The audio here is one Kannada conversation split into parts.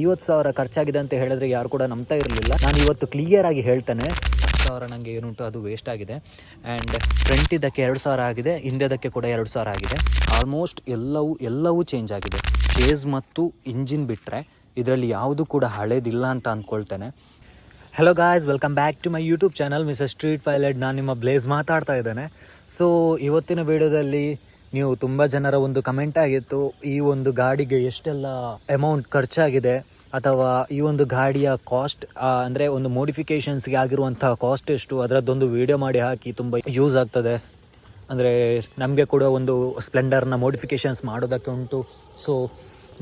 ಐವತ್ತು ಸಾವಿರ ಖರ್ಚಾಗಿದೆ ಅಂತ ಹೇಳಿದ್ರೆ ಯಾರು ಕೂಡ ನಂಬ್ತಾ ಇರಲಿಲ್ಲ. ನಾನು ಇವತ್ತು ಕ್ಲಿಯರ್ ಆಗಿ ಹೇಳ್ತೇನೆ ಸಾವಿರ ನನಗೆ ಏನುಂಟು ಅದು ವೇಸ್ಟ್ ಆಗಿದೆ. ಆ್ಯಂಡ್ ಫ್ರಂಟ್ ಇದಕ್ಕೆ ಎರಡು ಸಾವಿರ ಆಗಿದೆ ಹಿಂದೆದಕ್ಕೆ ಕೂಡ ಎರಡು ಸಾವಿರ ಆಗಿದೆ. ಆಲ್ಮೋಸ್ಟ್ ಎಲ್ಲವೂ ಎಲ್ಲವೂ ಚೇಂಜ್ ಆಗಿದೆ. ಚೇಸ್ ಮತ್ತು ಇಂಜಿನ್ ಬಿಟ್ಟರೆ ಇದರಲ್ಲಿ ಯಾವುದು ಕೂಡ ಹಳೇದಿಲ್ಲ ಅಂತ ಅಂದ್ಕೊಳ್ತೇನೆ hello guys welcome back to my YouTube channel mister street pilot ನಾನು ನಿಮ್ಮ ಬ್ಲೇಸ್ ಮಾತಾಡ್ತಾ ಇದ್ದೇನೆ. ಸೊ ಇವತ್ತಿನ ವಿಡಿಯೋದಲ್ಲಿ ನೀವು ತುಂಬ ಜನರ ಒಂದು ಕಮೆಂಟ್ ಆಗಿತ್ತು, ಈ ಒಂದು ಗಾಡಿಗೆ ಎಷ್ಟೆಲ್ಲ ಅಮೌಂಟ್ ಖರ್ಚಾಗಿದೆ, ಅಥವಾ ಈ ಒಂದು ಗಾಡಿಯ ಕಾಸ್ಟ್ ಅಂದರೆ ಒಂದು ಮೋಡಿಫಿಕೇಷನ್ಸ್ಗೆ ಆಗಿರುವಂತಹ ಕಾಸ್ಟ್ ಎಷ್ಟು, ಅದರದ್ದೊಂದು ವಿಡಿಯೋ ಮಾಡಿ ಹಾಕಿ ತುಂಬ ಯೂಸ್ ಆಗ್ತದೆ. ಅಂದರೆ ನಮಗೆ ಕೂಡ ಒಂದು ಸ್ಪ್ಲೆಂಡರ್ನ ಮೋಡಿಫಿಕೇಷನ್ಸ್ ಮಾಡೋದಕ್ಕೆ ಉಂಟು. ಸೊ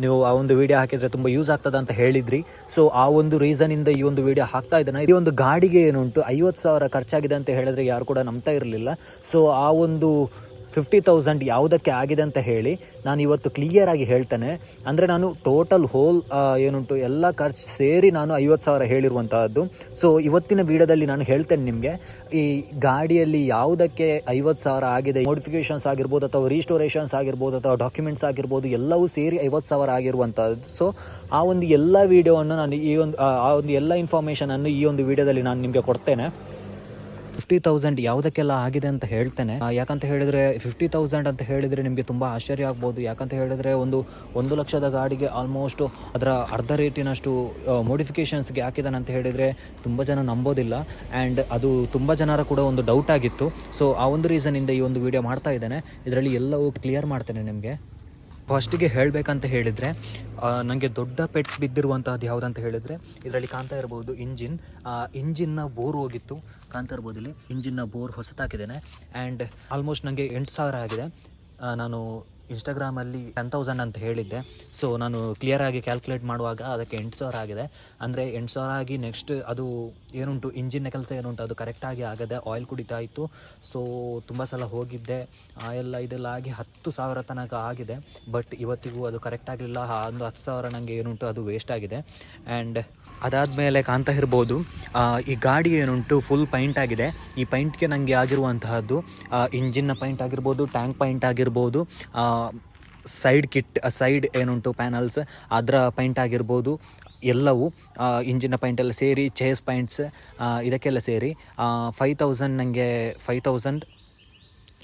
ನೀವು ಆ ಒಂದು ವಿಡಿಯೋ ಹಾಕಿದರೆ ತುಂಬ ಯೂಸ್ ಆಗ್ತದೆ ಅಂತ ಹೇಳಿದ್ರಿ. ಸೊ ಆ ಒಂದು ರೀಸನಿಂದ ಈ ಒಂದು ವಿಡಿಯೋ ಹಾಕ್ತಾ ಇದ್ದಾನೆ. ಈ ಒಂದು ಗಾಡಿಗೆ ಏನುಂಟು, ಐವತ್ತು ಸಾವಿರ ಖರ್ಚಾಗಿದೆ ಅಂತ ಹೇಳಿದ್ರೆ ಯಾರು ಕೂಡ ನಂಬ್ತಾ ಇರಲಿಲ್ಲ. ಸೊ ಆ ಒಂದು ಫಿಫ್ಟಿ ತೌಸಂಡ್ ಯಾವುದಕ್ಕೆ ಆಗಿದೆ ಅಂತ ಹೇಳಿ ನಾನು ಇವತ್ತು ಕ್ಲಿಯರ್ ಆಗಿ ಹೇಳ್ತೇನೆ. ಅಂದರೆ ನಾನು ಟೋಟಲ್ ಹೋಲ್ ಏನುಂಟು, ಎಲ್ಲ ಖರ್ಚು ಸೇರಿ ನಾನು ಐವತ್ತು ಸಾವಿರ ಹೇಳಿರುವಂತಹದ್ದು. ಸೊ ಇವತ್ತಿನ ವಿಡಿಯೋದಲ್ಲಿ ನಾನು ಹೇಳ್ತೇನೆ ನಿಮಗೆ, ಈ ಗಾಡಿಯಲ್ಲಿ ಯಾವುದಕ್ಕೆ ಐವತ್ತು ಸಾವಿರ ಆಗಿದೆ ಮೋಡಿಫಿಕೇಷನ್ಸ್ ಆಗಿರ್ಬೋದು ಅಥವಾ ರೀಸ್ಟೋರೇಷನ್ಸ್ ಆಗಿರ್ಬೋದು ಅಥವಾ ಡಾಕ್ಯುಮೆಂಟ್ಸ್ ಆಗಿರ್ಬೋದು, ಎಲ್ಲವೂ ಸೇರಿ ಐವತ್ತು ಸಾವಿರ ಆಗಿರುವಂಥದ್ದು ಸೊ ಆ ಒಂದು ಎಲ್ಲ ವಿಡಿಯೋವನ್ನು ನಾನು ಈ ಒಂದು, ಆ ಒಂದು ಎಲ್ಲ ಇನ್ಫಾರ್ಮೇಷನನ್ನು ಈ ಒಂದು ವಿಡಿಯೋದಲ್ಲಿ ನಾನು ನಿಮಗೆ ಕೊಡ್ತೇನೆ. ಫಿಫ್ಟಿ ತೌಸಂಡ್ ಯಾವುದಕ್ಕೆಲ್ಲ ಆಗಿದೆ ಅಂತ ಹೇಳ್ತೇನೆ. ಯಾಕಂತ ಹೇಳಿದ್ರೆ ಫಿಫ್ಟಿ ತೌಸಂಡ್ ಅಂತ ಹೇಳಿದ್ರೆ ನಿಮಗೆ ತುಂಬಾ ಆಶ್ಚರ್ಯ ಆಗ್ಬೋದು. ಯಾಕಂತ ಹೇಳಿದ್ರೆ ಒಂದು ಒಂದು ಲಕ್ಷದ ಗಾಡಿಗೆ ಆಲ್ಮೋಸ್ಟ್ ಅದರ ಅರ್ಧ ರೇಟಿನಷ್ಟು ಮೋಡಿಫಿಕೇಷನ್ಸ್ಗೆ ಹಾಕಿದಾನೆ ಅಂತ ಹೇಳಿದರೆ ತುಂಬ ಜನ ನಂಬೋದಿಲ್ಲ. ಆ್ಯಂಡ್ ಅದು ತುಂಬ ಜನರ ಕೂಡ ಒಂದು ಡೌಟ್ ಆಗಿತ್ತು. ಸೊ ಆ ಒಂದು ರೀಸನಿಂದ ಈ ಒಂದು ವಿಡಿಯೋ ಮಾಡ್ತಾ ಇದ್ದೇನೆ. ಇದರಲ್ಲಿ ಎಲ್ಲವೂ ಕ್ಲಿಯರ್ ಮಾಡ್ತೇನೆ ನಿಮಗೆ. ಫಸ್ಟಿಗೆ ಹೇಳಬೇಕಂತ ಹೇಳಿದರೆ ನನಗೆ ದೊಡ್ಡ ಪೆಟ್ ಬಿದ್ದಿರುವಂತಹದ್ದು ಯಾವುದಂತ ಹೇಳಿದರೆ, ಇದರಲ್ಲಿ ಕಾಣ್ತಾ ಇರ್ಬೋದು ಇಂಜಿನ್. ಇಂಜಿನ್ನ ಬೋರ್ ಹೋಗಿತ್ತು. ಕಾಣ್ತಾ ಇರ್ಬೋದು ಇಲ್ಲಿ. ಇಂಜಿನ್ನ ಬೋರ್ ಹೊಸತಾಕಿದ್ದೇನೆ ಆ್ಯಂಡ್ ಆಲ್ಮೋಸ್ಟ್ ನನಗೆ ಎಂಟು ಸಾವಿರ ಆಗಿದೆ. ನಾನು ಇನ್ಸ್ಟಾಗ್ರಾಮಲ್ಲಿ ಟೆನ್ ತೌಸಂಡ್ ಅಂತ ಹೇಳಿದ್ದೆ. ಸೊ ನಾನು ಕ್ಲಿಯರ್ ಆಗಿ ಕ್ಯಾಲ್ಕುಲೇಟ್ ಮಾಡುವಾಗ ಅದಕ್ಕೆ ಎಂಟು ಸಾವಿರ ಆಗಿದೆ. ಅಂದರೆ ಎಂಟು ಸಾವಿರ ಆಗಿ ನೆಕ್ಸ್ಟ್ ಅದು ಏನುಂಟು ಇಂಜಿನ್ನ ಕೆಲಸ ಏನುಂಟು, ಅದು ಕರೆಕ್ಟಾಗಿ ಆಗದೆ ಆಯಿಲ್ ಕುಡಿತಾ ಇತ್ತು. ಸೊ ತುಂಬ ಸಲ ಹೋಗಿದ್ದೆ. ಆಯಿಲ್ ಇದೆಲ್ಲ ಆಗಿ ಹತ್ತು ಸಾವಿರ ತನಕ ಆಗಿದೆ. ಬಟ್ ಇವತ್ತಿಗೂ ಅದು ಕರೆಕ್ಟ್ ಆಗಲಿಲ್ಲ. ಒಂದು ಹತ್ತು ಸಾವಿರ ನನಗೆ ಏನುಂಟು, ಅದು ವೇಸ್ಟ್ ಆಗಿದೆ. ಆ್ಯಂಡ್ ಅದಾದಮೇಲೆ ಕಾಣ್ತಾ ಇರ್ಬೋದು ಈ ಗಾಡಿ ಏನುಂಟು ಫುಲ್ ಪೈಂಟ್ ಆಗಿದೆ. ಈ ಪೈಂಟ್ಗೆ ನನಗೆ ಆಗಿರುವಂತಹದ್ದು ಇಂಜಿನ್ನ ಪೈಂಟ್ ಆಗಿರ್ಬೋದು ಟ್ಯಾಂಕ್ ಪೈಂಟ್ ಆಗಿರ್ಬೋದು ಸೈಡ್ ಕಿಟ್ ಸೈಡ್ ಏನುಂಟು ಪ್ಯಾನಲ್ಸ್, ಅದರ ಪೈಂಟ್ ಆಗಿರ್ಬೋದು, ಎಲ್ಲವೂ ಇಂಜಿನ ಪೈಂಟೆಲ್ಲ ಸೇರಿ ಚೇಸ್ ಪೈಂಟ್ಸ್ ಇದಕ್ಕೆಲ್ಲ ಸೇರಿ ಫೈವ್ ತೌಸಂಡ್ ನನಗೆ ಫೈವ್ ತೌಸಂಡ್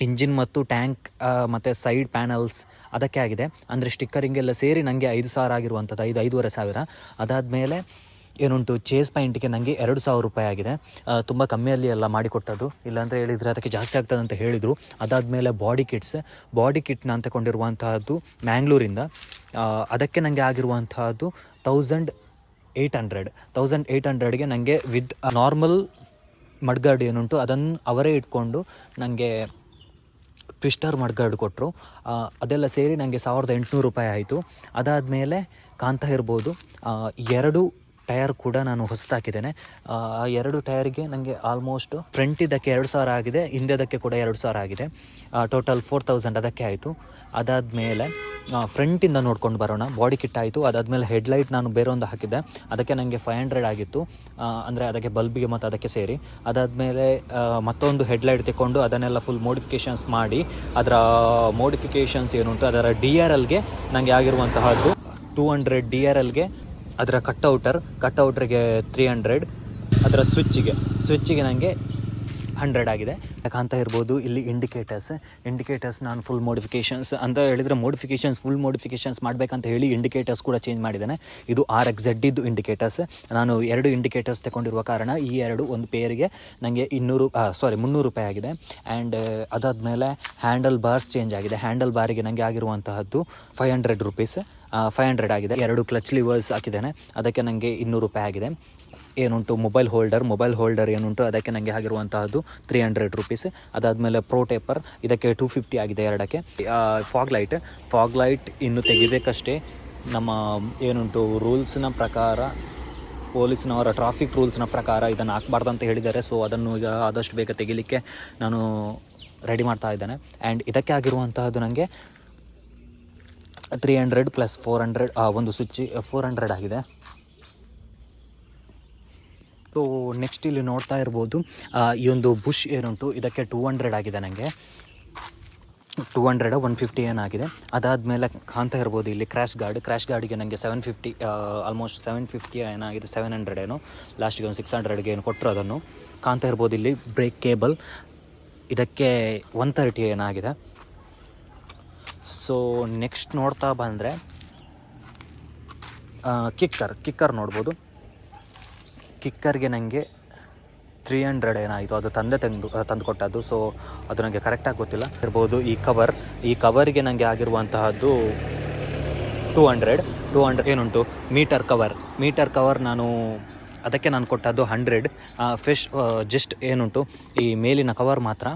ಇಂಜಿನ್ ಮತ್ತು ಟ್ಯಾಂಕ್ ಮತ್ತು ಸೈಡ್ ಪ್ಯಾನಲ್ಸ್ ಅದಕ್ಕೆ ಆಗಿದೆ. ಅಂದರೆ ಸ್ಟಿಕ್ಕರಿಂಗೆಲ್ಲ ಸೇರಿ ನನಗೆ ಐದು ಸಾವಿರ ಆಗಿರುವಂಥದ್ದು, ಐದು, ಐದೂವರೆ ಸಾವಿರ. ಅದಾದಮೇಲೆ ಏನುಂಟು ಚೇಸ್ ಪಾಯಿಂಟಿಗೆ ನನಗೆ ಎರಡು ಸಾವಿರ ರೂಪಾಯಿ ಆಗಿದೆ. ತುಂಬ ಕಮ್ಮಿಯಲ್ಲಿ ಎಲ್ಲ ಮಾಡಿಕೊಟ್ಟದ್ದು ಇಲ್ಲಾಂದರೆ ಹೇಳಿದರೆ ಅದಕ್ಕೆ ಜಾಸ್ತಿ ಆಗ್ತದೆ ಅಂತ ಹೇಳಿದರು. ಅದಾದಮೇಲೆ ಬಾಡಿ ಕಿಟ್ಸ್ ಬಾಡಿ ಕಿಟ್ನ ಅಂತ ಕೊಂಡಿರುವಂತಹದ್ದು ಮ್ಯಾಂಗ್ಳೂರಿಂದ. ಅದಕ್ಕೆ ನನಗೆ ಆಗಿರುವಂತಹದ್ದು thousand eight hundred thousand eight ಹಂಡ್ರೆಡ್ಗೆ ನನಗೆ ವಿತ್ ನಾರ್ಮಲ್ ಮಡ್ಗಾರ್ಡ್ ಏನುಂಟು, ಅದನ್ನು ಅವರೇ ಇಟ್ಕೊಂಡು ನನಗೆ ಟ್ವಿಸ್ಟರ್ ಮಡ್ಗಾರ್ಡ್ ಕೊಟ್ಟರು ಅದೆಲ್ಲ ಸೇರಿ ನನಗೆ ಸಾವಿರದ ಎಂಟುನೂರು ರೂಪಾಯಿ ಆಯಿತು. ಅದಾದಮೇಲೆ ಕಾಂತ ಇರ್ಬೋದು ಎರಡು ಟಯರ್ ಕೂಡ ನಾನು ಹೊಸತಾಕಿದ್ದೇನೆ ಆ ಎರಡು ಟಯರ್ಗೆ ನನಗೆ ಆಲ್ಮೋಸ್ಟ್ ಫ್ರಂಟ್ ಇದಕ್ಕೆ ಎರಡು ಸಾವಿರ ಆಗಿದೆ, ಹಿಂದೆದಕ್ಕೆ ಕೂಡ ಎರಡು ಸಾವಿರ ಆಗಿದೆ. ಟೋಟಲ್ ಫೋರ್ ತೌಸಂಡ್ ಅದಕ್ಕೆ ಆಯಿತು. ಅದಾದಮೇಲೆ ಫ್ರಂಟಿಂದ ನೋಡ್ಕೊಂಡು ಬರೋಣ. ಬಾಡಿ ಕಿಟ್ ಆಯಿತು. ಅದಾದಮೇಲೆ ಹೆಡ್ಲೈಟ್ ನಾನು ಬೇರೆ ಒಂದು ಹಾಕಿದ್ದೆ. ಅದಕ್ಕೆ ನನಗೆ ಫೈವ್ ಹಂಡ್ರೆಡ್ ಆಗಿತ್ತು. ಅಂದರೆ ಅದಕ್ಕೆ ಬಲ್ಬಿಗೆ ಮತ್ತು ಅದಕ್ಕೆ ಸೇರಿ. ಅದಾದಮೇಲೆ ಮತ್ತೊಂದು ಹೆಡ್ಲೈಟ್ ತಗೊಂಡು ಅದನ್ನೆಲ್ಲ ಫುಲ್ ಮೋಡಿಫಿಕೇಷನ್ಸ್ ಮಾಡಿ, ಅದರ ಮೋಡಿಫಿಕೇಷನ್ಸ್ ಅಂತ, ಅದರ ಡಿ ಆರ್ ಎಲ್ಗೆ ನನಗೆ ಆಗಿರುವಂತಹದ್ದು ಟೂ ಹಂಡ್ರೆಡ್ ಡಿ ಆರ್ ಎಲ್ಗೆ ಅದರ ಕಟ್ಔಟರ್, ಕಟ್ಔಟ್ರಿಗೆ ತ್ರೀ ಹಂಡ್ರೆಡ್ ಅದರ ಸ್ವಿಚ್ಚಿಗೆ ಸ್ವಿಚ್ಚಿಗೆ ನನಗೆ ಹಂಡ್ರೆಡ್ ಆಗಿದೆ. ಕಾಣ್ತಾ ಇರ್ಬೋದು ಇಲ್ಲಿ ಇಂಡಿಕೇಟರ್ಸ್ ಇಂಡಿಕೇಟರ್ಸ್ ನಾನು ಫುಲ್ ಮೋಡಿಫಿಕೇಷನ್ಸ್ ಅಂತ ಹೇಳಿದರೆ ಮೋಡಿಫಿಕೇಷನ್ಸ್ ಫುಲ್ ಮೋಡಿಫಿಕೇಷನ್ಸ್ ಮಾಡಬೇಕಂತ ಹೇಳಿ ಇಂಡಿಕೇಟರ್ಸ್ ಕೂಡ ಚೇಂಜ್ ಮಾಡಿದ್ದೇನೆ. ಇದು ಆರ್ ಎಕ್ಸ್ ಜಡ್ಡಿದ್ದು ಇಂಡಿಕೇಟರ್ಸ್ ನಾನು ಎರಡು ಇಂಡಿಕೇಟರ್ಸ್ ತಗೊಂಡಿರುವ ಕಾರಣ ಈ ಎರಡು ಒಂದು ಪೇರಿಗೆ ನನಗೆ ಇನ್ನೂರು ಸಾರಿ ಮುನ್ನೂರು ರೂಪಾಯಿ ಆಗಿದೆ. ಆ್ಯಂಡ್ ಅದಾದಮೇಲೆ ಹ್ಯಾಂಡಲ್ ಬಾರ್ಸ್ ಚೇಂಜ್ ಆಗಿದೆ. ಹ್ಯಾಂಡಲ್ ಬಾರಿಗೆ ನನಗೆ ಆಗಿರುವಂತಹದ್ದು five hundred rupees five hundred ಆಗಿದೆ. ಎರಡು ಕ್ಲಚ್ ಲಿವರ್ಸ್ ಹಾಕಿದ್ದೇನೆ. ಅದಕ್ಕೆ ನನಗೆ ಇನ್ನೂರು ರೂಪಾಯಿ ಆಗಿದೆ. ಏನುಂಟು ಮೊಬೈಲ್ ಹೋಲ್ಡರ್ ಮೊಬೈಲ್ ಹೋಲ್ಡರ್ ಏನುಂಟು, ಅದಕ್ಕೆ ನನಗೆ ಆಗಿರುವಂತಹದ್ದು ತ್ರೀ ಹಂಡ್ರೆಡ್ ರುಪೀಸ್ ಅದಾದಮೇಲೆ ಪ್ರೋ ಟೇಪರ್ ಇದಕ್ಕೆ ಟೂ ಫಿಫ್ಟಿ ಆಗಿದೆ ಎರಡಕ್ಕೆ. ಫಾಗ್ ಲೈಟ್ ಫಾಗ್ ಲೈಟ್ ಇನ್ನು ತೆಗಿಬೇಕಷ್ಟೇ. ನಮ್ಮ, ಏನುಂಟು ರೂಲ್ಸ್ನ ಪ್ರಕಾರ ಪೊಲೀಸ್ನವರ ಟ್ರಾಫಿಕ್ ರೂಲ್ಸ್ನ ಪ್ರಕಾರ ಇದನ್ನು ಹಾಕ್ಬಾರ್ದು ಅಂತ ಹೇಳಿದ್ದಾರೆ. ಸೊ ಅದನ್ನು ಈಗ ಆದಷ್ಟು ಬೇಗ ತೆಗಿಲಿಕ್ಕೆ ನಾನು ರೆಡಿ ಮಾಡ್ತಾ ಇದ್ದೇನೆ. ಆ್ಯಂಡ್ ಇದಕ್ಕೆ ಆಗಿರುವಂತಹದ್ದು ನನಗೆ three hundred plus four hundred ಒಂದು ಸ್ವಿಚ್ ಫೋರ್ ಹಂಡ್ರೆಡ್ ಆಗಿದೆ. ಸೊ ನೆಕ್ಸ್ಟ್ ಇಲ್ಲಿ ನೋಡ್ತಾ ಇರ್ಬೋದು ಈ ಒಂದು ಬುಷ್ ಏನುಂಟು ಇದಕ್ಕೆ ಟೂ ಹಂಡ್ರೆಡ್ ಆಗಿದೆ ನನಗೆ ಟೂ ಹಂಡ್ರೆಡ್ ಒನ್ ಫಿಫ್ಟಿ ಏನಾಗಿದೆ ಅದಾದಮೇಲೆ ಕಾಣ್ತಾ ಇರ್ಬೋದು ಇಲ್ಲಿ ಕ್ರ್ಯಾಶ್ ಗಾರ್ಡ್ ಕ್ರ್ಯಾಶ್ ಗಾರ್ಡಿಗೆ ನನಗೆ seven fifty almost seven fifty ಏನಾಗಿದೆ ಸೆವೆನ್ ಹಂಡ್ರೆಡ್ ಏನೋ. ಲಾಸ್ಟಿಗೆ ಒಂದು ಸಿಕ್ಸ್ ಹಂಡ್ರೆಡ್ಗೆ ಏನು ಕೊಟ್ಟರು ಅದನ್ನು. ಕಾಣ್ತಾ ಇರ್ಬೋದು ಇಲ್ಲಿ ಬ್ರೇಕ್ ಕೇಬಲ್ ಇದಕ್ಕೆ ಒನ್ ತರ್ಟಿ ಏನಾಗಿದೆ ಸೊ ನೆಕ್ಸ್ಟ್ ನೋಡ್ತಾ ಬಂದರೆ ಕಿಕ್ಕರ್ ಕಿಕ್ಕರ್ ನೋಡ್ಬೋದು. ಕಿಕ್ಕರ್ಗೆ ನನಗೆ ತ್ರೀ ಹಂಡ್ರೆಡ್ ಏನಾಯಿತು? ಅದು ತಂದೆ ತಂದು ತಂದು ಕೊಟ್ಟದ್ದು ಸೊ ಅದು ನನಗೆ ಕರೆಕ್ಟಾಗಿ ಗೊತ್ತಿಲ್ಲ. ಇರ್ಬೋದು ಈ ಕವರ್ ಈ ಕವರಿಗೆ ನನಗೆ ಆಗಿರುವಂತಹದ್ದು ಟೂ ಹಂಡ್ರೆಡ್ ಟೂ ಹಂಡ್ರೆಡ್ ಏನುಂಟು? ಮೀಟರ್ ಕವರ್ ಮೀಟರ್ ಕವರ್ ನಾನು ಅದಕ್ಕೆ ನಾನು ಕೊಟ್ಟದ್ದು ಹಂಡ್ರೆಡ್ ಫಿಶ್ ಜಸ್ಟ್ ಏನುಂಟು? ಈ ಮೇಲಿನ ಕವರ್ ಮಾತ್ರ.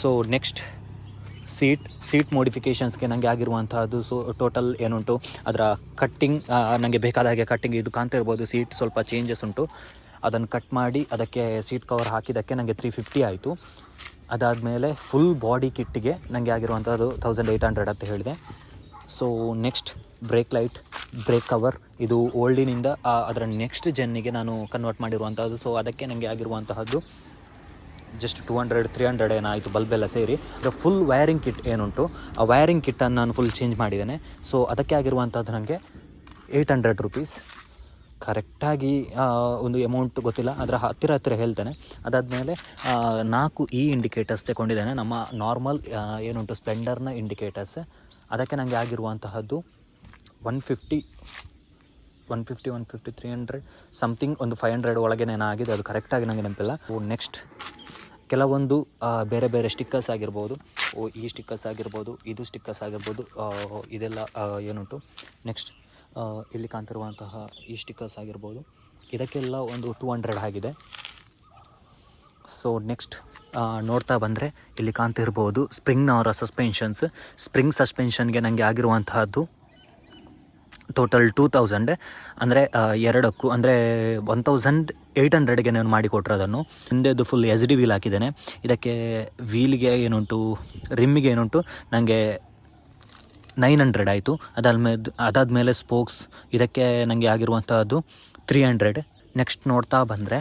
ಸೊ ನೆಕ್ಸ್ಟ್ ಸೀಟ್ ಸೀಟ್ ಮೋಡಿಫಿಕೇಷನ್ಸ್ಗೆ ನನಗೆ ಆಗಿರುವಂಥದ್ದು ಸೊ ಟೋಟಲ್ ಏನುಂಟು? ಅದರ ಕಟ್ಟಿಂಗ್ ನನಗೆ ಬೇಕಾದ ಹಾಗೆ ಕಟ್ಟಿಂಗ್ ಇದು ಕಾಣ್ತಿರ್ಬೋದು ಸೀಟ್ ಸ್ವಲ್ಪ ಚೇಂಜಸ್ ಉಂಟು. ಅದನ್ನು ಕಟ್ ಮಾಡಿ, ಅದಕ್ಕೆ ಸೀಟ್ ಕವರ್ ಹಾಕಿದ್ದಕ್ಕೆ ನನಗೆ ತ್ರೀ ಫಿಫ್ಟಿ ಆಯಿತು. ಅದಾದಮೇಲೆ ಫುಲ್ ಬಾಡಿ ಕಿಟ್ಟಿಗೆ ನನಗೆ ಆಗಿರುವಂಥದ್ದು ತೌಸಂಡ್ ಏಯ್ಟ್ ಹಂಡ್ರೆಡ್ ಅಂತ ಹೇಳಿದೆ. So next brake light brake cover ಇದು ಓಲ್ಡಿನಿಂದ ಅದರ ನೆಕ್ಸ್ಟ್ ಜನ್ನಿಗೆ ನಾನು ಕನ್ವರ್ಟ್ ಮಾಡಿರುವಂಥದ್ದು ಸೊ ಅದಕ್ಕೆ ನನಗೆ ಆಗಿರುವಂತಹದ್ದು just two hundred three hundred ಏನಾಯಿತು ಬಲ್ಬೆಲ್ಲ ಸೇರಿ. ಅದರ ಫುಲ್ ವೈರಿಂಗ್ ಕಿಟ್ ಏನುಂಟು, ಆ ವೈರಿಂಗ್ ಕಿಟ್ಟನ್ನು ನಾನು ಫುಲ್ ಚೇಂಜ್ ಮಾಡಿದ್ದೇನೆ. ಸೊ ಅದಕ್ಕೆ ಆಗಿರುವಂಥದ್ದು ನನಗೆ ಏಯ್ಟ್ ಹಂಡ್ರೆಡ್ ರುಪೀಸ್ ಕರೆಕ್ಟಾಗಿ ಒಂದು ಅಮೌಂಟ್ ಗೊತ್ತಿಲ್ಲ ಅದರ ಹತ್ತಿರ ಹತ್ತಿರ ಹೇಳ್ತೇನೆ. ಅದಾದಮೇಲೆ ನಾಲ್ಕು ಇ ಇಂಡಿಕೇಟರ್ಸ್ ತಗೊಂಡಿದ್ದೇನೆ. ನಮ್ಮ ನಾರ್ಮಲ್ ಏನುಂಟು ಸ್ಪ್ಲೆಂಡರ್ನ ಇಂಡಿಕೇಟರ್ಸ್ ಅದಕ್ಕೆ ನನಗೆ ಆಗಿರುವಂತಹದ್ದು one fifty one fifty one fifty three hundred something ಒಂದು ಫೈವ್ ಹಂಡ್ರೆಡ್ ಒಳಗೆ ಆಗಿದೆ, ಅದು ಕರೆಕ್ಟಾಗಿ ನನಗೆ ನೆನಪಿಲ್ಲ. ನೆಕ್ಸ್ಟ್ ಕೆಲವೊಂದು ಬೇರೆ ಬೇರೆ ಸ್ಟಿಕ್ಕರ್ಸ್ ಆಗಿರ್ಬೋದು. ಓ, ಈ ಸ್ಟಿಕ್ಕರ್ಸ್ ಆಗಿರ್ಬೋದು, ಇದು ಸ್ಟಿಕ್ಕರ್ಸ್ ಆಗಿರ್ಬೋದು ಇದೆಲ್ಲ ಏನುಂಟು. ನೆಕ್ಸ್ಟ್ ಇಲ್ಲಿ ಕಾಣ್ತಿರುವಂತಹ ಈ ಸ್ಟಿಕ್ಕರ್ಸ್ ಆಗಿರ್ಬೋದು. ಇದಕ್ಕೆಲ್ಲ ಒಂದು ಟೂ ಹಂಡ್ರೆಡ್ ಆಗಿದೆ. ಸೊ ನೆಕ್ಸ್ಟ್ ನೋಡ್ತಾ ಬಂದರೆ ಇಲ್ಲಿ ಕಾಣ್ತಿರ್ಬೋದು ಸ್ಪ್ರಿಂಗ್ನವರ ಸಸ್ಪೆನ್ಷನ್ಸ್ ಸ್ಪ್ರಿಂಗ್ ಸಸ್ಪೆನ್ಷನ್ಗೆ ನನಗೆ ಆಗಿರುವಂತಹದ್ದು ಟೋಟಲ್ ಟೂ ತೌಸಂಡ್ ಅಂದರೆ ಎರಡಕ್ಕೂ, ಅಂದರೆ ಒನ್ ತೌಸಂಡ್ ಏಯ್ಟ್ ಹಂಡ್ರೆಡ್ಗೆ ನಾನು ಮಾಡಿಕೊಟ್ರು ಅದನ್ನು ಹಿಂದೆದು ಫುಲ್ ಎಸ್ ಡಿ ವೀಲ್ ಹಾಕಿದ್ದೇನೆ. ಇದಕ್ಕೆ ವೀಲ್ಗೆ ಏನುಂಟು ರಿಮ್ಮಿಗೆ ಏನುಂಟು ನನಗೆ ನೈನ್ ಹಂಡ್ರೆಡ್ ಆಯಿತು. ಅದಾದ್ಮೇದ್ ಅದಾದ ಮೇಲೆ ಸ್ಪೋಕ್ಸ್ ಇದಕ್ಕೆ ನನಗೆ ಆಗಿರುವಂಥದ್ದು ತ್ರೀ ಹಂಡ್ರೆಡ್ ನೆಕ್ಸ್ಟ್ ನೋಡ್ತಾ ಬಂದರೆ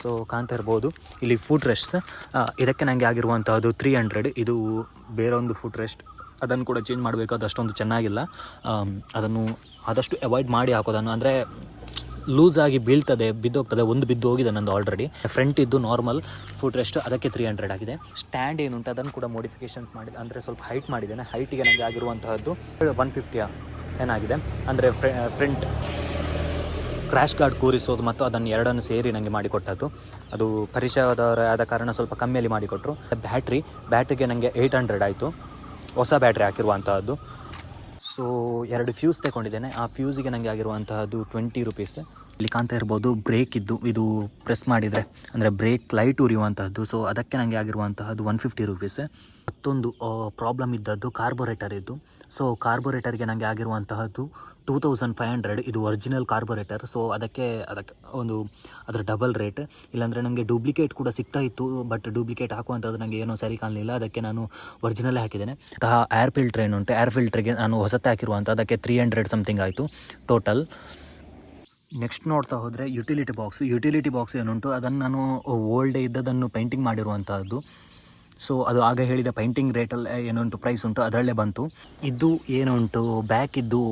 ಸೊ ಕಾಣ್ತಾ ಇರ್ಬೋದು. ಇಲ್ಲಿ ಫುಟ್ ರೆಸ್ಟ್ ಇದಕ್ಕೆ ನನಗೆ ಆಗಿರುವಂಥದ್ದು ತ್ರೀ ಹಂಡ್ರೆಡ್ ಇದು ಬೇರೊಂದು ಫುಟ್ ರೆಸ್ಟ್ ಅದನ್ನು ಕೂಡ ಚೇಂಜ್ ಮಾಡಬೇಕು ಅದಷ್ಟೊಂದು ಚೆನ್ನಾಗಿಲ್ಲ. ಅದನ್ನು ಆದಷ್ಟು ಅವಾಯ್ಡ್ ಮಾಡಿ ಹಾಕೋದನ್ನು. ಅಂದರೆ ಲೂಸ್ ಆಗಿ ಬೀಳ್ತದೆ, ಬಿದ್ದೋಗ್ತದೆ, ಒಂದು ಬಿದ್ದು ಹೋಗಿದೆ ನಂದು ಆಲ್ರೆಡಿ ಫ್ರಂಟ್ ಇದ್ದು ನಾರ್ಮಲ್ ಫುಟ್ ರೆಸ್ಟ್ ಅದಕ್ಕೆ ತ್ರೀ ಹಂಡ್ರೆಡ್ ಆಗಿದೆ. ಸ್ಟ್ಯಾಂಡ್ ಏನು ಅಂತ ಅದನ್ನು ಕೂಡ ಮೋಡಿಫಿಕೇಶನ್ ಮಾಡಿ, ಅಂದರೆ ಸ್ವಲ್ಪ ಹೈಟ್ ಮಾಡಿದ್ದೇನೆ. ಹೈಟಿಗೆ ನನಗೆ ಆಗಿರುವಂತಹದ್ದು ಒನ್ ಫಿಫ್ಟಿಯ ಏನಾಗಿದೆ. ಅಂದರೆ ಫ್ರಂಟ್ ಕ್ರ್ಯಾಶ್ ಗಾರ್ಡ್ ಕೂರಿಸೋದು ಮತ್ತು ಅದನ್ನು ಎರಡನ್ನು ಸೇರಿ ನನಗೆ ಮಾಡಿಕೊಟ್ಟದ್ದು. ಅದು ಪರಿಚಯದವರ ಆದ ಕಾರಣ ಸ್ವಲ್ಪ ಕಮ್ಮಿಯಲ್ಲಿ ಮಾಡಿಕೊಟ್ರು. ಬ್ಯಾಟ್ರಿ ಬ್ಯಾಟ್ರಿಗೆ ನನಗೆ ಏಯ್ಟ್ ಹಂಡ್ರೆಡ್ ಆಯಿತು. ಹೊಸ ಬ್ಯಾಟ್ರಿ ಹಾಕಿರುವಂತಹದ್ದು. ಸೊ ಎರಡು ಫ್ಯೂಸ್ ತಗೊಂಡಿದ್ದೇನೆ. ಆ ಫ್ಯೂಸಿಗೆ ನನಗೆ ಆಗಿರುವಂತಹದ್ದು ಟ್ವೆಂಟಿ ರುಪೀಸ್ ಇಲ್ಲಿ ಕಾಣ್ತಾ ಇರ್ಬೋದು ಬ್ರೇಕ್ ಇದ್ದು, ಇದು ಪ್ರೆಸ್ ಮಾಡಿದರೆ, ಅಂದರೆ ಬ್ರೇಕ್ ಲೈಟ್ ಉರಿಯುವಂತಹದ್ದು. ಸೊ ಅದಕ್ಕೆ ನನಗೆ ಆಗಿರುವಂತಹದ್ದು ಒನ್ ಫಿಫ್ಟಿ ರುಪೀಸ್ ಮತ್ತೊಂದು ಪ್ರಾಬ್ಲಮ್ ಇದ್ದದ್ದು ಕಾರ್ಬೋರೇಟರ್ ಇದ್ದು. ಸೊ ಕಾರ್ಬೊರೇಟರ್ಗೆ ನನಗೆ ಆಗಿರುವಂತಹದ್ದು ಟೂ ತೌಸಂಡ್ ಫೈವ್ ಹಂಡ್ರೆಡ್ ಇದು ಒರಿಜಿನಲ್ ಕಾರ್ಬೊರೇಟರ್ ಸೊ ಅದಕ್ಕೆ ಅದಕ್ಕೆ ಒಂದು, ಅದರ ಡಬಲ್ ರೇಟ್ ಇಲ್ಲಾಂದರೆ ನನಗೆ ಡೂಪ್ಲಿಕೇಟ್ ಕೂಡ ಸಿಗ್ತಾ ಇತ್ತು ಬಟ್ ಡೂಪ್ಲಿಕೇಟ್ ಹಾಕುವಂಥದ್ದು ನನಗೆ ಏನೂ ಸರಿ ಕಾಣಲಿಲ್ಲ. ಅದಕ್ಕೆ ನಾನು ಒರಿಜಿನಲ್ಲೇ ಹಾಕಿದ್ದೇನೆ. ಅಂತಹ ಏರ್ ಫಿಲ್ಟ್ರ್ ಏನುಂಟು ಏರ್ ಫಿಲ್ಟ್ರಿಗೆ ನಾನು ಹೊಸತೆ ಹಾಕಿರುವಂಥ ಅದಕ್ಕೆ ತ್ರೀ ಹಂಡ್ರೆಡ್ ಸಮಥಿಂಗ್ ಆಯಿತು ಟೋಟಲ್ ನೆಕ್ಸ್ಟ್ ನೋಡ್ತಾ ಹೋದರೆ ಯುಟಿಲಿಟಿ ಬಾಕ್ಸ್ ಯುಟಿಲಿಟಿ ಬಾಕ್ಸ್ ಏನುಂಟು, ಅದನ್ನು ನಾನು ಓಲ್ಡೇ ಇದ್ದದನ್ನು ಪೇಂಟಿಂಗ್ ಮಾಡಿರುವಂಥದ್ದು ಸೊ ಅದು ಆಗ ಹೇಳಿದ ಪೈಂಟಿಂಗ್ ರೇಟಲ್ಲಿ ಏನುಂಟು ಪ್ರೈಸ್ ಉಂಟು, ಅದರಲ್ಲೇ ಬಂತು. ಇದು ಏನುಂಟು ಬ್ಯಾಕ್ ಇದ್ದು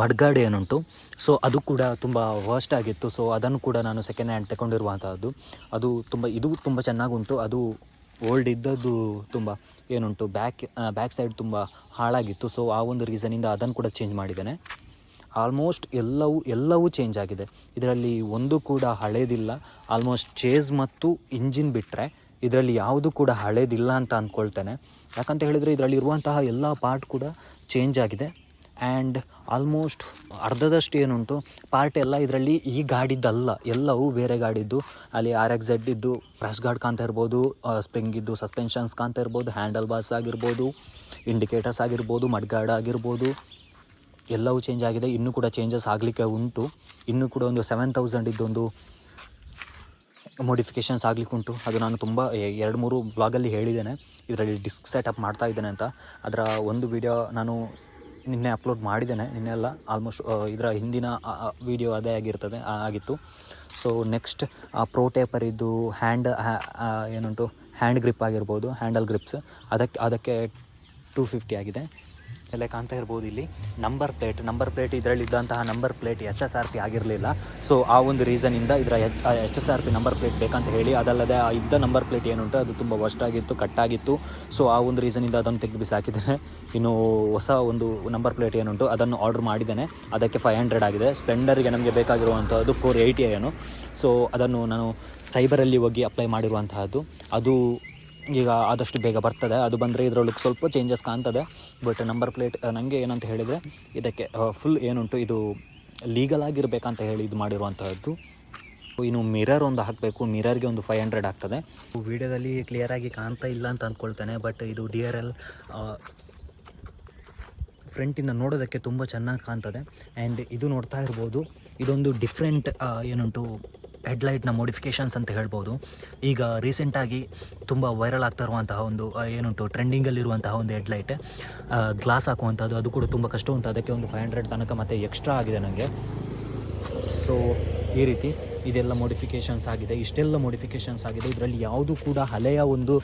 ಮಡ್ಗಾಡ್ ಏನುಂಟು. ಸೊ ಅದು ಕೂಡ ತುಂಬ ವರ್ಸ್ಟ್ ಆಗಿತ್ತು. ಸೊ ಅದನ್ನು ಕೂಡ ನಾನು ಸೆಕೆಂಡ್ ಹ್ಯಾಂಡ್ ತಗೊಂಡಿರುವಂಥದ್ದು ಅದು ತುಂಬ, ಇದು ತುಂಬ ಚೆನ್ನಾಗುಂಟು ಅದು ಓಲ್ಡ್ ಇದ್ದದ್ದು ತುಂಬ ಏನುಂಟು ಬ್ಯಾಕ್ ಬ್ಯಾಕ್ ಸೈಡ್ ತುಂಬ ಹಾಳಾಗಿತ್ತು. ಸೊ ಆ ಒಂದು ರೀಸನಿಂದ ಅದನ್ನು ಕೂಡ ಚೇಂಜ್ ಮಾಡಿದ್ದೇನೆ. ಆಲ್ಮೋಸ್ಟ್ ಎಲ್ಲವೂ ಎಲ್ಲವೂ ಚೇಂಜ್ ಆಗಿದೆ. ಇದರಲ್ಲಿ ಒಂದು ಕೂಡ ಹಳೇದಿಲ್ಲ. ಆಲ್ಮೋಸ್ಟ್ ಚೇಸ್ ಮತ್ತು ಇಂಜಿನ್ ಬಿಟ್ಟರೆ ಇದರಲ್ಲಿ ಯಾವುದು ಕೂಡ ಹಳೇದಿಲ್ಲ ಅಂತ ಅಂದ್ಕೊಳ್ತೇನೆ ಯಾಕಂತ ಹೇಳಿದರೆ ಇದರಲ್ಲಿ ಇರುವಂತಹ ಎಲ್ಲ ಪಾರ್ಟ್ ಕೂಡ ಚೇಂಜ್ ಆಗಿದೆ. ಆ್ಯಂಡ್ ಆಲ್ಮೋಸ್ಟ್ ಅರ್ಧದಷ್ಟು ಏನುಂಟು ಪಾರ್ಟ್ ಎಲ್ಲ ಇದರಲ್ಲಿ ಈ ಗಾಡಿದ್ದಲ್ಲ, ಎಲ್ಲವೂ ಬೇರೆ ಗಾಡಿದ್ದು. ಅಲ್ಲಿ ಆರ್ ಎಕ್ಸ್ ಇದ್ದು ಕ್ರಾಶ್ ಗಾರ್ಡ್ ಕಾಣ್ತಾ ಇರ್ಬೋದು ಸ್ಪ್ರಿಂಗಿದ್ದು ಸಸ್ಪೆನ್ಷನ್ಸ್ ಕಾಣ್ತಾ ಇರ್ಬೋದು ಹ್ಯಾಂಡಲ್ ಬಾಸ್ ಆಗಿರ್ಬೋದು ಇಂಡಿಕೇಟರ್ಸ್ ಆಗಿರ್ಬೋದು ಮಡ್ಗಾರ್ಡ್ ಆಗಿರ್ಬೋದು. ಎಲ್ಲವೂ ಚೇಂಜ್ ಆಗಿದೆ. ಇನ್ನೂ ಕೂಡ ಚೇಂಜಸ್ ಆಗಲಿಕ್ಕೆ ಉಂಟು. ಇನ್ನೂ ಕೂಡ ಒಂದು ಸೆವೆನ್ ತೌಸಂಡ್ ಇದ್ದೊಂದು ಮೋಡಿಫಿಕೇಷನ್ಸ್ ಆಗಲಿಕ್ಕುಂಟು ಅದು ನಾನು ತುಂಬ ಎರಡು, ಮೂರು ಬ್ಲಾಗಲ್ಲಿ ಹೇಳಿದ್ದೇನೆ. ಇದರಲ್ಲಿ ಡಿಸ್ಕ್ ಸೆಟಪ್ ಮಾಡ್ತಾ ಇದ್ದೇನೆ ಅಂತ. ಅದರ ಒಂದು ವಿಡಿಯೋ ನಾನು ನಿನ್ನೆ ಅಪ್ಲೋಡ್ ಮಾಡಿದ್ದೇನೆ. ನಿನ್ನೆ ಎಲ್ಲ ಆಲ್ಮೋಸ್ಟ್ ಇದರ ಹಿಂದಿನ ವಿಡಿಯೋ ಅದೇ ಆಗಿರ್ತದೆ ಆಗಿತ್ತು. ಸೊ ನೆಕ್ಸ್ಟ್ ಆ ಪ್ರೋ ಟೇಪರ್ ಇದ್ದು ಹ್ಯಾಂಡ್ ಏನುಂಟು ಹ್ಯಾಂಡ್ ಗ್ರಿಪ್ ಆಗಿರ್ಬೋದು ಹ್ಯಾಂಡಲ್ ಗ್ರಿಪ್ಸ್ ಅದಕ್ಕೆ ಅದಕ್ಕೆ ಟೂ ಫಿಫ್ಟಿ ಆಗಿದೆ. ಎಲ್ಲ ಕಾಣ್ತಾ ಇರ್ಬೋದು ಇಲ್ಲಿ. Number plate number plate ಇದರಲ್ಲಿದ್ದಂತಹ number plate H S R P ಆಗಿರಲಿಲ್ಲ. ಸೊ ಆ ಒಂದು ರೀಸನಿಂದ ಇದರ H S R P number plate ಬೇಕಂತ ಹೇಳಿ ಅದಲ್ಲದೆ ಆ ಇದ್ದ ನಂಬರ್ ಪ್ಲೇಟ್ ಏನುಂಟು ಅದು ತುಂಬ ವರ್ಸ್ಟ್ ಆಗಿತ್ತು ಕಟ್ಟಾಗಿತ್ತು ಸೊ ಆ ಒಂದು ರೀಸನಿಂದ ಅದನ್ನು ತೆಗೆದು ಬಿಸಾಕಿದ್ದೇನೆ. ಇನ್ನು ಹೊಸ ಒಂದು ನಂಬರ್ ಪ್ಲೇಟ್ ಏನುಂಟು ಅದನ್ನು ಆರ್ಡರ್ ಮಾಡಿದ್ದೇನೆ. ಅದಕ್ಕೆ ಫೈವ್ ಹಂಡ್ರೆಡ್ ಆಗಿದೆ. ಸ್ಪ್ಲೆಂಡರ್ಗೆ ನಮಗೆ ಬೇಕಾಗಿರುವಂಥದ್ದು ಫೋರ್ ಏಯ್ಟಿ ಏನು. ಸೊ ಅದನ್ನು ನಾನು ಸೈಬರಲ್ಲಿ ಹೋಗಿ ಅಪ್ಲೈ ಮಾಡಿರುವಂತಹದ್ದು. ಅದು ಈಗ ಆದಷ್ಟು ಬೇಗ ಬರ್ತದೆ. ಅದು ಬಂದರೆ ಇದರೊಳಗೆ ಸ್ವಲ್ಪ ಚೇಂಜಸ್ ಕಾಣ್ತದೆ. ಬಟ್ ನಂಬರ್ ಪ್ಲೇಟ್ ನನಗೆ ಏನಂತ ಹೇಳಿದರೆ ಇದಕ್ಕೆ ಫುಲ್ ಏನುಂಟು, ಇದು ಲೀಗಲ್ ಆಗಿರಬೇಕಂತ ಹೇಳಿ ಇದು ಮಾಡಿರುವಂಥದ್ದು ಇನ್ನು ಮಿರರ್ ಒಂದು ಹಾಕಬೇಕು. ಮಿರರ್ಗೆ ಒಂದು ಫೈವ್ ಹಂಡ್ರೆಡ್ ಆಗ್ತದೆ. ವಿಡಿಯೋದಲ್ಲಿ ಕ್ಲಿಯರಾಗಿ ಕಾಣ್ತಾ ಇಲ್ಲ ಅಂತ ಅಂದ್ಕೊಳ್ತೇನೆ ಬಟ್ ಇದು ಡಿ ಆರ್ ಎಲ್ ಫ್ರಂಟಿಂದ ನೋಡೋದಕ್ಕೆ ತುಂಬ ಚೆನ್ನಾಗಿ ಕಾಣ್ತದೆ. ಆ್ಯಂಡ್ ಇದು ನೋಡ್ತಾ ಇರ್ಬೋದು. ಇದೊಂದು ಡಿಫ್ರೆಂಟ್ ಏನುಂಟು ಹೆಡ್ಲೈಟ್ನ ಮೋಡಿಫಿಕೇಷನ್ಸ್ ಅಂತ ಹೇಳ್ಬೋದು. ಈಗ ರೀಸೆಂಟಾಗಿ ತುಂಬ ವೈರಲ್ ಆಗ್ತಾ ಇರುವಂತಹ ಒಂದು ಏನುಂಟು ಟ್ರೆಂಡಿಂಗಲ್ಲಿರುವಂತಹ ಒಂದು ಹೆಡ್ಲೈಟ್ ಗ್ಲಾಸ್ ಹಾಕುವಂಥದ್ದು ಅದು ಕೂಡ ತುಂಬ ಕಷ್ಟ ಉಂಟು. ಅದಕ್ಕೆ ಒಂದು ಫೈವ್ ಹಂಡ್ರೆಡ್ ತನಕ ಮತ್ತೆ ಎಕ್ಸ್ಟ್ರಾ ಆಗಿದೆ ನನಗೆ ಸೊ ಈ ರೀತಿ. ಇದೆಲ್ಲ ಮೋಡಿಫಿಕೇಶನ್ಸ್ ಆಗಿದೆ, ಇಷ್ಟೆಲ್ಲ ಮೋಡಿಫಿಕೇಶನ್ಸ್ ಆಗಿದೆ, ಇದರಲ್ಲಿ ಯಾವುದು ಕೂಡ ಹಳೆಯ ಒಂದು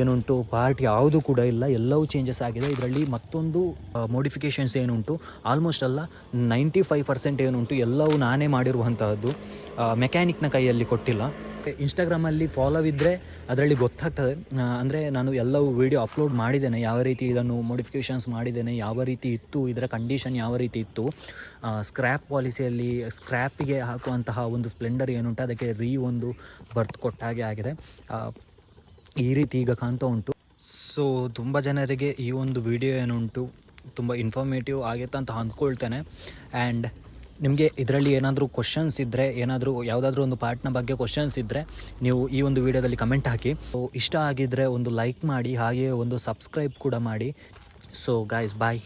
ಏನುಂಟು ಪಾರ್ಟ್ ಯಾವುದು ಕೂಡ ಇಲ್ಲ, ಎಲ್ಲವೂ ಚೇಂಜಸ್ ಆಗಿದೆ. ಇದರಲ್ಲಿ ಮತ್ತೊಂದು ಮೋಡಿಫಿಕೇಶನ್ಸ್ ಏನುಂಟು ಆಲ್ಮೋಸ್ಟ್ ಅಲ್ಲ ನೈಂಟಿ ಫೈವ್ ಪರ್ಸೆಂಟ್ ಏನುಂಟು, ಎಲ್ಲವೂ ನಾನೇ ಮಾಡಿರುವಂತಹದ್ದು. ಮೆಕ್ಯಾನಿಕ್ನ ಕೈಯಲ್ಲಿ ಕೊಟ್ಟಿಲ್ಲ. ಇನ್ಸ್ಟಾಗ್ರಾಮಲ್ಲಿ ಫಾಲೋ ಇದ್ದರೆ ಅದರಲ್ಲಿ ಗೊತ್ತಾಗ್ತದೆ. ಅಂದರೆ ನಾನು ಎಲ್ಲವೂ ವೀಡಿಯೋ ಅಪ್ಲೋಡ್ ಮಾಡಿದ್ದೇನೆ. ಯಾವ ರೀತಿ ಇದನ್ನು ಮೋಡಿಫಿಕೇಷನ್ಸ್ ಮಾಡಿದ್ದೇನೆ, ಯಾವ ರೀತಿ ಇತ್ತು, ಇದರ ಕಂಡೀಷನ್ ಯಾವ ರೀತಿ ಇತ್ತು. ಸ್ಕ್ರ್ಯಾಪ್ ಪಾಲಿಸಿಯಲ್ಲಿ ಸ್ಕ್ರ್ಯಾಪಿಗೆ ಹಾಕುವಂತಹ ಒಂದು ಸ್ಪ್ಲೆಂಡರ್ ಏನುಂಟು, ಅದಕ್ಕೆ ರೀ ಒಂದು ಬರ್ತ್ ಕೊಟ್ಟ ಹಾಗೆ ಆಗಿದೆ. ಈ ರೀತಿ ಈಗ ಕಾಣ್ತಾ ಉಂಟು. ಸೊ ತುಂಬ ಜನರಿಗೆ ಈ ಒಂದು ವಿಡಿಯೋ ಏನುಂಟು, ತುಂಬ ಇನ್ಫಾರ್ಮೇಟಿವ್ ಆಗಿತ್ತು ಅಂತ ಅಂದ್ಕೊಳ್ತೇನೆ. ಆ್ಯಂಡ್ ನಿಮಗೆ ಇದರಲ್ಲಿ ಏನಾದರೂ ಕ್ವಶನ್ಸ್ ಇದ್ದರೆ ಏನಾದರೂ ಯಾವುದಾದ್ರೂ ಒಂದು ಪಾರ್ಟ್ನ ಬಗ್ಗೆ ಕ್ವಶನ್ಸ್ ಇದ್ದರೆ ನೀವು ಈ ಒಂದು ವಿಡಿಯೋದಲ್ಲಿ ಕಮೆಂಟ್ ಹಾಕಿ. ಸೊ ಇಷ್ಟ ಆಗಿದ್ದರೆ ಒಂದು ಲೈಕ್ ಮಾಡಿ ಹಾಗೆಯೇ ಒಂದು ಸಬ್ಸ್ಕ್ರೈಬ್ ಕೂಡ ಮಾಡಿ. ಸೊ ಗಾಯ್ಸ್ ಬಾಯ್